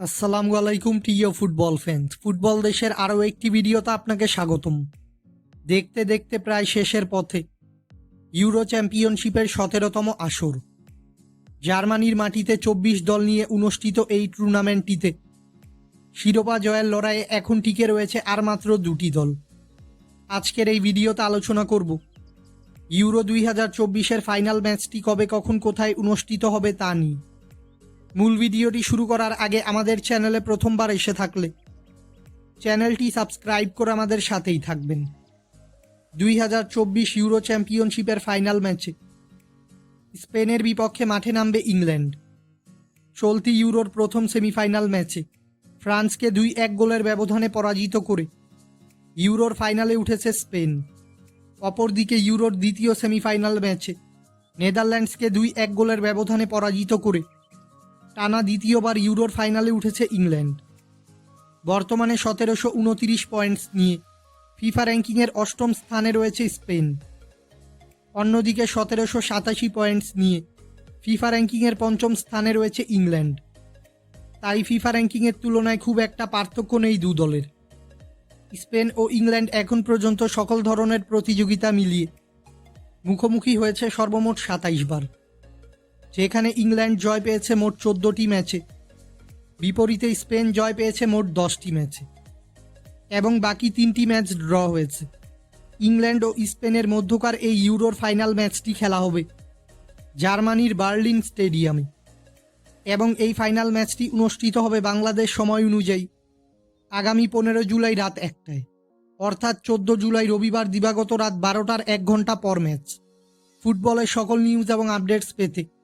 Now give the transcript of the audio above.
আসসালামু আলাইকুম, প্রিয় ফুটবল ফ্যান্স ফুটবল দেশের আরও একটি ভিডিওতে আপনাকে স্বাগতম। দেখতে দেখতে প্রায় শেষের পথে ইউরো চ্যাম্পিয়নশিপের সতেরোতম আসর। জার্মানির মাটিতে চব্বিশ দল নিয়ে অনুষ্ঠিত এই টুর্নামেন্টটিতে শিরোপা জয়ের লড়াইয়ে এখন টিকে রয়েছে আর মাত্র দুটি দল। আজকের এই ভিডিওতে আলোচনা করব, ইউরো দুই হাজার চব্বিশের ফাইনাল ম্যাচটি কবে, কখন, কোথায় অনুষ্ঠিত হবে তা নিয়ে। মূল ভিডিওটি শুরু করার আগে আমাদের চ্যানেলে প্রথমবার এসে থাকলে চ্যানেলটি সাবস্ক্রাইব করে আমাদের সাথেই থাকবেন। দুই হাজার চব্বিশ ইউরো চ্যাম্পিয়নশিপের ফাইনাল ম্যাচে স্পেনের বিপক্ষে মাঠে নামবে ইংল্যান্ড। চলতি ইউরোর প্রথম সেমিফাইনাল ম্যাচে ফ্রান্সকে দুই এক গোলের ব্যবধানে পরাজিত করে ইউরোর ফাইনালে উঠেছে স্পেন। অপরদিকে ইউরোর দ্বিতীয় সেমিফাইনাল ম্যাচে নেদারল্যান্ডসকে দুই এক গোলের ব্যবধানে পরাজিত করে টানা দ্বিতীয়বার ইউরোর ফাইনালে উঠেছে ইংল্যান্ড। বর্তমানে সতেরোশো উনতিরিশ পয়েন্টস নিয়ে ফিফা র্যাঙ্কিংয়ের অষ্টম স্থানে রয়েছে স্পেন। অন্যদিকে সতেরোশো সাতাশি পয়েন্টস নিয়ে ফিফা র্যাঙ্কিংয়ের পঞ্চম স্থানে রয়েছে ইংল্যান্ড। তাই ফিফা র্যাঙ্কিংয়ের তুলনায় খুব একটা পার্থক্য নেই দু দলের। স্পেন ও ইংল্যান্ড এখন পর্যন্ত সকল ধরনের প্রতিযোগিতা মিলিয়ে মুখোমুখি হয়েছে সর্বমোট সাতাইশ বার। যেখানে ইংল্যান্ড জয় পেয়েছে মোট চোদ্দটি ম্যাচে। বিপরীতে স্পেন জয় পেয়েছে মোট দশটি ম্যাচে। এবং বাকি তিনটি ম্যাচ ড্র হয়েছে। ইংল্যান্ড ও স্পেনের মধ্যকার এই ইউরোর ফাইনাল ম্যাচটি খেলা হবে জার্মানির বার্লিন স্টেডিয়ামে। এবং এই ফাইনাল ম্যাচটি অনুষ্ঠিত হবে বাংলাদেশ সময় অনুযায়ী আগামী পনেরো জুলাই রাত একটায়। অর্থাৎ চোদ্দ জুলাই রবিবার দিবাগত রাত বারোটার এক ঘণ্টা পর ম্যাচ। ফুটবলের সকল নিউজ এবং আপডেটস পেতে